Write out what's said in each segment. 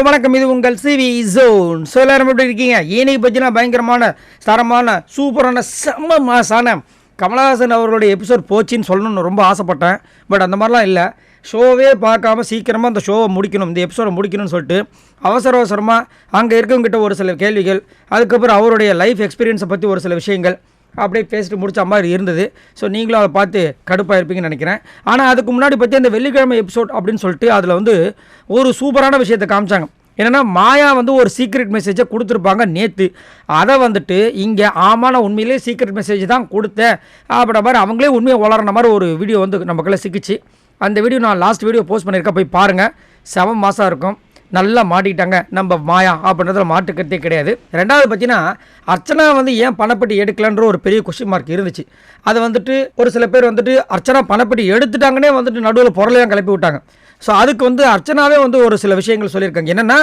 Hello வணக்கம். இது உங்கள் சிவி ஜோன். ஸோ எல்லாரும் எப்படி இருக்கீங்க? இன்னைக்கு பற்றினா பயங்கரமான தரமான சூப்பரான செம்ம மாசான கமலஹாசன் அவர்களுடைய எபிசோட் போச்சுன்னு சொல்லணும்னு ரொம்ப ஆசைப்பட்டேன். பட் அந்த மாதிரிலாம் இல்லை. ஷோவே பார்க்காம சீக்கிரமாக அந்த ஷோவை முடிக்கணும். இந்த எபிசோடை முடிக்கணும்னு சொல்லிட்டு அவசர அவசரமாக அங்கே இருக்கவங்ககிட்ட ஒரு சில கேள்விகள் அதுக்கப்புறம் அவருடைய லைஃப் எக்ஸ்பீரியன்ஸை பற்றி ஒரு சில விஷயங்கள். அப்படியே பேசிட்டு முடித்த மாதிரி இருந்தது. ஸோ நீங்களும் அதை பார்த்து கடுப்பாக இருப்பீங்கன்னு நினைக்கிறேன். ஆனால் அதுக்கு முன்னாடி பற்றி அந்த வெள்ளிக்கிழமை எபிசோட் அப்படின்னு சொல்லிட்டு அதில் வந்து ஒரு சூப்பரான விஷயத்தை காமிச்சாங்க. என்னென்னா மாயா வந்து ஒரு சீக்ரெட் மெசேஜை கொடுத்துருப்பாங்க நேற்று அதை வந்துட்டு இங்கே ஆமான உண்மையிலே சீக்ரெட் மெசேஜ் தான் கொடுத்தேன் அப்படின்ற மாதிரி அவங்களே உண்மையை வளர்கிற மாதிரி ஒரு வீடியோ வந்து நமக்குள்ளே சிக்கிச்சு. அந்த வீடியோ நான் லாஸ்ட் வீடியோ போஸ்ட் பண்ணியிருக்கேன். போய் பாருங்கள் செவன் மாதம் இருக்கும். நல்லா மாட்டிக்கிட்டாங்க. நம்ம மாயா அப்படின்றதுல மாட்டுக்கிறதே கிடையாது. ரெண்டாவது பார்த்தீங்கன்னா அர்ச்சனா வந்து ஏன் பணப்பட்டி எடுக்கலன்ற ஒரு பெரிய கொஸ்டின் மார்க் இருந்துச்சு. அது வந்துட்டு ஒரு சில பேர் வந்துட்டு அர்ச்சனா பணப்பட்டி எடுத்துட்டாங்கன்னே வந்துட்டு நடுவில் பொருளையும் கிளப்பி விட்டாங்க. ஸோ அதுக்கு வந்து அர்ச்சனாவே வந்து ஒரு சில விஷயங்கள் சொல்லியிருக்காங்க. என்னென்னா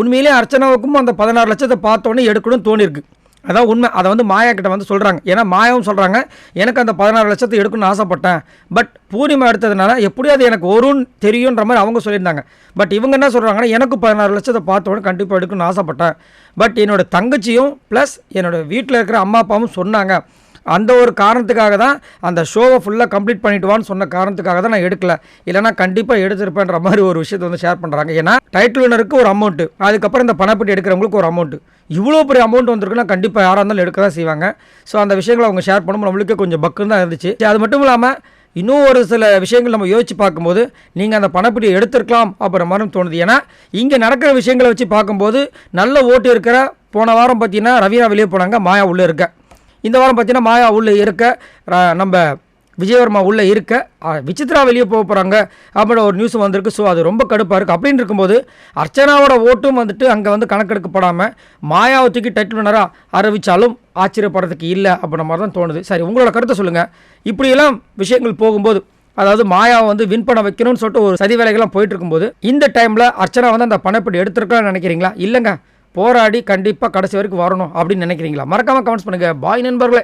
உண்மையிலே அர்ச்சனாவுக்கும் அந்த பதினாறு லட்சத்தை பார்த்தோன்னே எடுக்கணும்னு தோணியிருக்கு. அதான் உண்மை. அதை வந்து மாயா கிட்ட வந்து சொல்கிறாங்க ஏன்னா மாயாவும் சொல்கிறாங்க எனக்கு அந்த பதினாறு லட்சத்தை எடுக்கணும்னு ஆசைப்பட்டேன். பட் பூர்ணிமா எடுத்ததுனால எப்படியும் அது எனக்கு வரும்னு தெரியுன்ற மாதிரி அவங்க சொல்லியிருந்தாங்க. பட் இவங்க என்ன சொல்கிறாங்கன்னா எனக்கு பதினாறு லட்சத்தை பார்த்தோன்னு கண்டிப்பாக எடுக்கணும்னு ஆசைப்பட்டேன். பட் என்னோட தங்கச்சியும் ப்ளஸ் என்னோட வீட்டில் இருக்கிற அம்மா அப்பாவும் சொன்னாங்க. அந்த ஒரு காரணத்துக்காக தான் அந்த ஷோவை ஃபுல்லாக கம்ப்ளீட் பண்ணிட்டு வான்னு சொன்ன காரணத்துக்காக தான் நான் எடுக்கல. இல்லைனா கண்டிப்பாக எடுத்திருப்பேன்ற மாதிரி ஒரு விஷயத்தை வந்து ஷேர் பண்ணுறாங்க ஏன்னா டைட்டில் வினருக்கு ஒரு அமௌண்ட்டு அதுக்கப்புறம் இந்த பணப்பட்டி எடுக்கிறவங்களுக்கு ஒரு அமௌண்ட்டு இவ்வளோ பெரிய அமௌண்ட் வந்திருக்குன்னா கண்டிப்பாக யாராக இருந்தாலும் எடுக்க தான் செய்வாங்க. ஸோ அந்த விஷயங்களை அவங்க ஷேர் பண்ணும்போது நம்மளுக்கே கொஞ்சம் பக்குன்னு தான் இருந்துச்சு. அது மட்டும் இல்லாமல் இன்னும் ஒரு சில விஷயங்கள் நம்ம யோசிச்சு பார்க்கும்போது நீங்கள் அந்த பணப்பிடியை எடுத்திருக்கலாம் அப்புறம் மாதிரி தோணுது. ஏன்னா இங்கே நடக்கிற விஷயங்களை வச்சு பார்க்கும்போது நல்ல ஓட்டு இருக்கிற போன வாரம் பார்த்தீங்கன்னா ரவீனா வெளியே போனாங்க மாயா உள்ளே இருக்க. இந்த வாரம் பார்த்தீங்கன்னா மாயா உள்ளே இருக்க நம்ம விஜயவர்மா உள்ளே இருக்க விசித்ரா வெளியே போக போகிறாங்க அப்படின்ற ஒரு நியூஸ் வந்திருக்கு. ஸோ அது ரொம்ப கடுப்பாக இருக்குது அப்படின்னு இருக்கும்போது அர்ச்சனாவோட ஓட்டும் வந்துட்டு அங்கே வந்து கணக்கெடுக்கப்படாமல் மாயாவை தூக்கி டைட்டில் வினராக அறிவிச்சாலும் ஆச்சரியப்படுறதுக்கு இல்லை அப்படின்ற மாதிரி தான் தோணுது. சரி உங்களோட கருத்தை சொல்லுங்கள் இப்படியெல்லாம் விஷயங்கள் போகும்போது அதாவது மாயாவை வந்து வின் பண்ண வைக்கணும்னு சொல்லிட்டு ஒரு சதி வேலைகள்லாம் போயிட்டு இருக்கும்போது இந்த டைமில் அர்ச்சனா வந்து அந்த பணப்படி எடுத்திருக்கலாம்னு நினைக்கிறீங்களா? இல்லைங்க. போராடி கண்டிப்பாக கடைசி வரைக்கும் வரணும் அப்படின்னு நினைக்கிறீங்களா? மறக்காமல் கமெண்ட்ஸ் பண்ணுங்கள் பாய் நண்பர்களே.